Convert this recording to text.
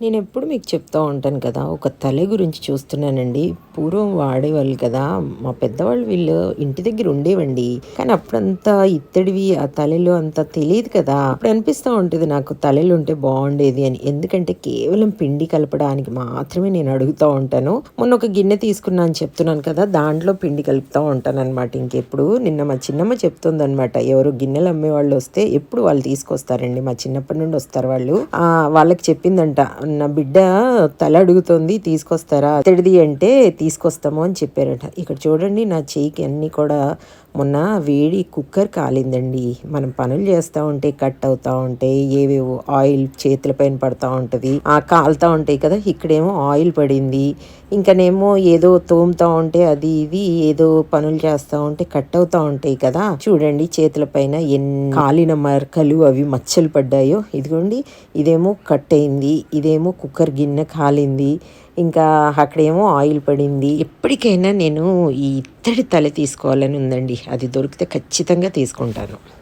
నేను ఎప్పుడు మీకు చెప్తూ ఉంటాను కదా ఒక తలె గురించి చూస్తున్నానండి. పూర్వం వాడేవాళ్ళు కదా మా పెద్దవాళ్ళు వీళ్ళు ఇంటి దగ్గర ఉండేవండి. కానీ అప్పుడంతా ఇత్తడివి ఆ తలెలు అంత తెలియదు కదా. అప్పుడు అనిపిస్తూ ఉంటుంది నాకు తలెలు ఉంటే బాగుండేది అని. ఎందుకంటే కేవలం పిండి కలపడానికి మాత్రమే నేను అడుగుతూ ఉంటాను. మొన్న ఒక గిన్నె తీసుకున్నా అని చెప్తున్నాను కదా దాంట్లో పిండి కలుపుతూ ఉంటాను అనమాట ఇంకెప్పుడు. నిన్న మా చిన్నమ్మ చెప్తుంది అనమాట ఎవరు గిన్నెలు అమ్మే వాళ్ళు వస్తే ఎప్పుడు వాళ్ళు తీసుకొస్తారండి మా చిన్నప్పటి నుండి వస్తారు వాళ్ళు. వాళ్ళకి చెప్పిందంట నా బిడ్డ తల అడుగుతోంది తీసుకొస్తారా? అతడిది అంటే తీసుకొస్తాము అని చెప్పారట. ఇక్కడ చూడండి నా చేయికి అన్నీ కూడా మొన్న వేడి కుక్కర్ కాలిందండి. మనం పనులు చేస్తూ ఉంటే కట్ అవుతూ ఉంటే ఏవేవో ఆయిల్ చేతుల పైన పడతా ఉంటుంది ఆ కాలుతూ ఉంటాయి కదా ఇక్కడేమో ఆయిల్ పడింది. ఇంకనేమో ఏదో తోముతా ఉంటే అది ఇది ఏదో పనులు చేస్తూ ఉంటే కట్ అవుతూ ఉంటాయి కదా. చూడండి చేతుల పైన ఎన్ని కాలిన మరకలు అవి మచ్చలు పడ్డాయో. ఇదిగోండి ఇదేమో కట్ అయింది ఇదేమో కుక్కర్ గిన్నె కాలింది ఇంకా అక్కడేమో ఆయిల్ పడింది. ఎప్పటికైనా నేను ఈ ఇత్తడి తల తీసుకోవాలని ఉందండి. అది దొరికితే ఖచ్చితంగా తీసుకుంటాను.